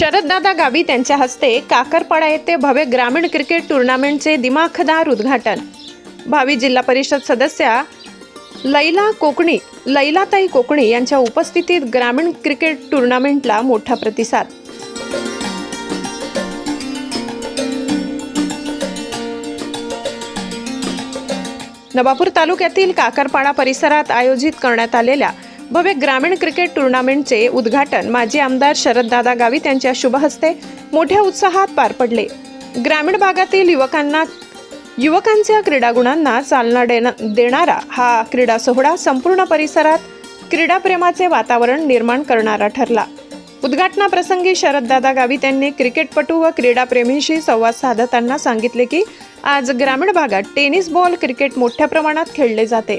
शरददादा गावी त्यांच्या हस्ते काकरपाडा येथे भव्य ग्रामीण क्रिकेट टुर्नामेंटचे दिमाखदार उद्घाटन. भावी जिल्हा परिषद सदस्या लैला कोकणी लैलाताई कोकणी यांच्या उपस्थितीत ग्रामीण क्रिकेट टुर्नामेंटला मोठा प्रतिसाद. नवापूर तालुक्यातील काकरपाडा परिसरात आयोजित करण्यात आलेल्या भव्य ग्रामीण क्रिकेट टुर्नामेंटचे उद्घाटन माजी आमदार शरददादा गावित यांच्या शुभहस्ते मोठ्या उत्साहात पार पडले. ग्रामीण भागातील युवकांना युवकांच्या क्रीडागुणांना चालना देना देणारा हा क्रीडा सोहळा संपूर्ण परिसरात क्रीडाप्रेमाचे वातावरण निर्माण करणारा ठरला. उद्घाटनाप्रसंगी शरददादा गावित यांनी क्रिकेटपटू व क्रीडाप्रेमींशी संवाद साधताना सांगितले की आज ग्रामीण भागात टेनिस बॉल क्रिकेट मोठ्या प्रमाणात खेळले जाते.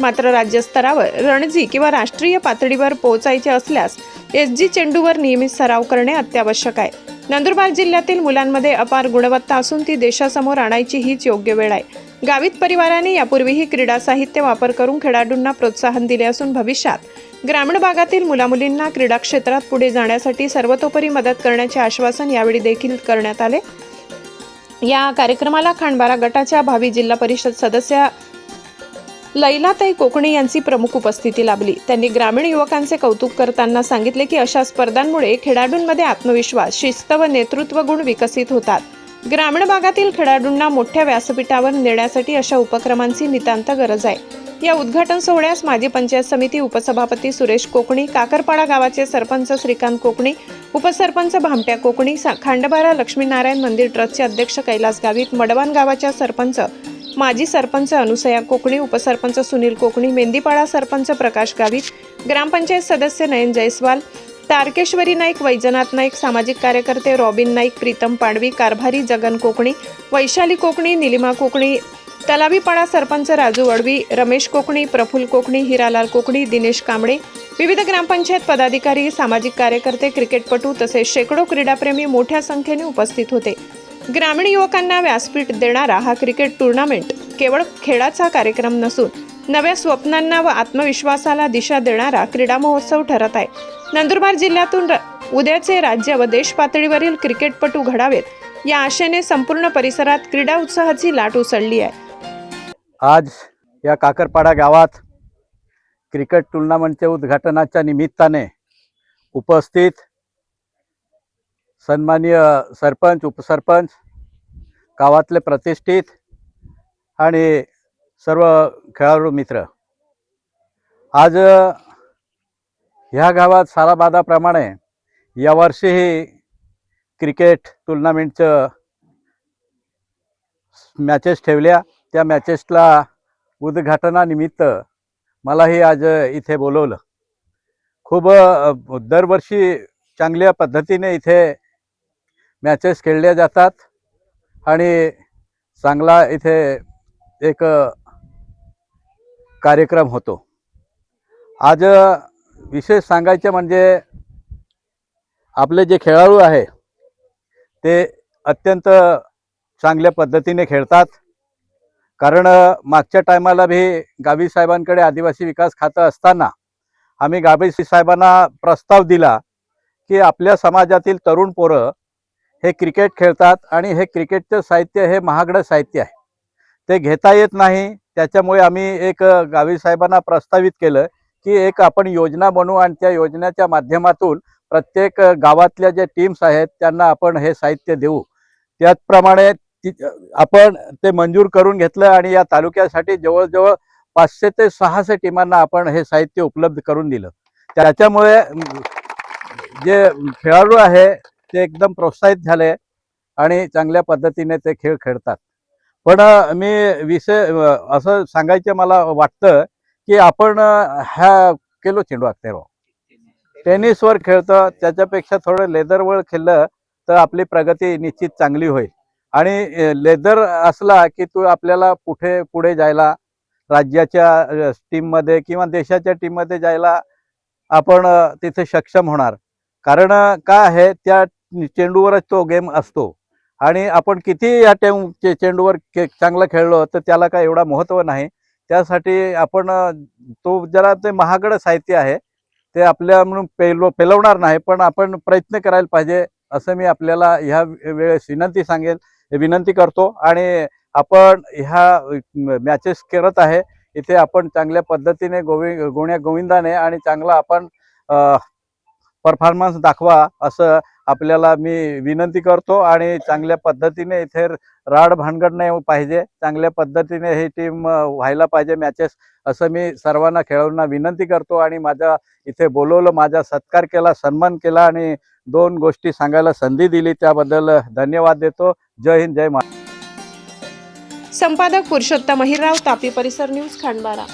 मात्र राज्यस्तरावर रणजी किंवा राष्ट्रीय पातळीवर पोहोचायचे असल्यास एस जी चेंडूवर नियमित सराव करणे अत्यावश्यक आहे. नंदुरबार जिल्ह्यातील मुलांमध्ये अपार गुणवत्ता असून ती देशासमोर आणायची हीच योग्य वेळ आहे. गावित परिवाराने यापूर्वीही क्रीडा साहित्य वापर करून खेळाडूंना प्रोत्साहन दिले असून भविष्यात ग्रामीण भागातील मुलामुलींना क्रीडा क्षेत्रात पुढे जाण्यासाठी सर्वतोपरी मदत करण्याचे आश्वासन यावेळी देखील करण्यात आले. या कार्यक्रमाला खांडबारा गटाच्या भावी जिल्हा परिषद सदस्या लैलाताई कोकणे यांची प्रमुख उपस्थिती लाभली. त्यांनी ग्रामीण युवकांचे कौतुक करताना सांगितले की अशा स्पर्धांमुळे खेळाडूंमध्ये आत्मविश्वास शिस्त व नेतृत्व गुण विकसित होतात. ग्रामीण भागातील खेळाडूंना मोठ्या व्यासपीठावर नेण्यासाठी अशा उपक्रमांची नितांत गरज आहे. या उद्घाटन सोहळ्यास माजी पंचायत समिती उपसभापती सुरेश कोकणी काकरपाडा गावाचे सरपंच श्रीकांत कोकणी उपसरपंच भामट्या कोकणी सा- खांडबारा लक्ष्मीनारायण मंदिर ट्रस्टचे अध्यक्ष कैलास गावित मडवान गावाच्या सरपंच माजी सरपंच अनुसया कोकणी उपसरपंच सुनील कोकणी मेंदीपाडा सरपंच प्रकाश गावित ग्रामपंचायत सदस्य नयन जयस्वाल तारकेश्वरी नाईक वैजनाथ नाईक सामाजिक कार्यकर्ते रॉबिन नाईक प्रीतम पाडवी कारभारी जगन कोकणी वैशाली कोकणी निलिमा कोकणी तलावीपाडा सरपंच राजू वडवी रमेश कोकणी प्रफुल कोकणी हिरालाल कोकणी दिनेश कांबळे विविध ग्रामपंचायत पदाधिकारी सामाजिक कार्यकर्ते क्रिकेटपटू तसेच शेकडो क्रीडाप्रेमी मोठ्या संख्येने उपस्थित होते. ग्रामीण युवकांना व्यासपीठ देणारा हा क्रिकेट टुर्नामेंट केवळ खेळाचा कार्यक्रम नसून नव्या स्वप्नांना व आत्मविश्वासाला दिशा देणारा क्रीडा महोत्सव ठरत आहे. नंदुरबार जिल्ह्यातून र- उद्याचे राज्य व देश पातळीवरील क्रिकेटपटू घडावेत. या आशेने संपूर्ण परिसरात क्रीडा उत्साहाची लाट उसळली आहे. आज या काकरपाडा गावात क्रिकेट टुर्नामेंटच्या उद्घाटनाच्या निमित्ताने उपस्थित सन्माननीय सरपंच उपसरपंच गावातले प्रतिष्ठित आणि सर्व खेळाडू मित्र आज ह्या गावात सालाबादाप्रमाणे यावर्षीही क्रिकेट टुर्नामेंटचं मॅचेस ठेवल्या. त्या मॅचेसला उद्घाटनानिमित्त मलाही आज इथे बोलवलं. खूप दरवर्षी चांगल्या पद्धतीने इथे मॅचेस खेळल्या जातात. आणि चांगला इथे एक कार्यक्रम होतो. आज विशेष सांगायचे म्हणजे आपले जे खेळाडू आहे ते अत्यंत चांगल्या पद्धतीने खेळतात. कारण मागच्या टायमाला बी गावी साहेबांकडे आदिवासी विकास खातं असताना आम्ही गावी साहेबांना प्रस्ताव दिला की आपल्या समाजातील तरुण पोरं हे क्रिकेट खेळतात आणि हे क्रिकेटचं साहित्य हे महागडं साहित्य आहे. ते घेता येत नाही. त्याच्यामुळे आम्ही एक गावी साहेबांना प्रस्तावित केलं की एक आपण योजना बनवू आणि त्या योजनेच्या माध्यमातून प्रत्येक गावातल्या ज्या टीम्स आहेत त्यांना आपण हे साहित्य देऊ. त्याचप्रमाणे आपण ते मंजूर करून घेतलं आणि या तालुक्यासाठी जवळजवळ पाचशे ते सहाशे टीमांना आपण हे साहित्य उपलब्ध करून दिलं. त्याच्यामुळे जे खेळाडू आहे ते एकदम प्रोत्साहित झाले आणि चांगल्या पद्धतीने ते खेळ खेळतात. पण मी विषय असं सांगायचं मला वाटतं की आपण ह्या केलो चेंडू तेरो टेनिसवर खेळतं त्याच्यापेक्षा थोडं लेदरवर खेळलं तर आपली प्रगती निश्चित चांगली होईल. आणि लेदर असला की तो आपल्याला कुठे पुढे जायला राज्याच्या टीममध्ये किंवा देशाच्या टीममध्ये जायला आपण तिथे सक्षम होणार. कारण काय आहे त्या चेंडूवरच तो गेम असतो. आणि आपण किती या टेम चे- चेंडूवर खे चांगलं खेळलो तर त्याला काय एवढा महत्त्व नाही. त्यासाठी आपण तो जरा ते महागड साहित्य आहे. ते आपल्या म्हणून पेलो पेलवणार नाही पण आपण प्रयत्न करायला पाहिजे असं मी आपल्याला ह्या वेळेस विनंती सांगेल विनंती करतो. आणि आपण ह्या मॅचेस करत आहे. इथे आपण चांगल्या पद्धतीने गोवि गोण्या गोविंदाने आणि चांगला आपण परफॉर्मन्स दाखवा असं आपल्याला मी विनंती करतो आणि चांगल्या पद्धतीने इथे राड भानगड नाही पाहिजे चांगल्या पद्धतीने ही टीम व्हायला पाहिजे मॅचेस असं मी सर्वांना खेळाडूंना विनंती करतो आणि माझ्या इथे बोलवलं माझा सत्कार केला सन्मान केला आणि दोन गोष्टी सांगायला संधी दिली त्याबद्दल धन्यवाद देतो. जय हिंद जय महाराष्ट्र संपादक पुरुषोत्तम अहिरराव तापी परिसर न्यूज खंडबारा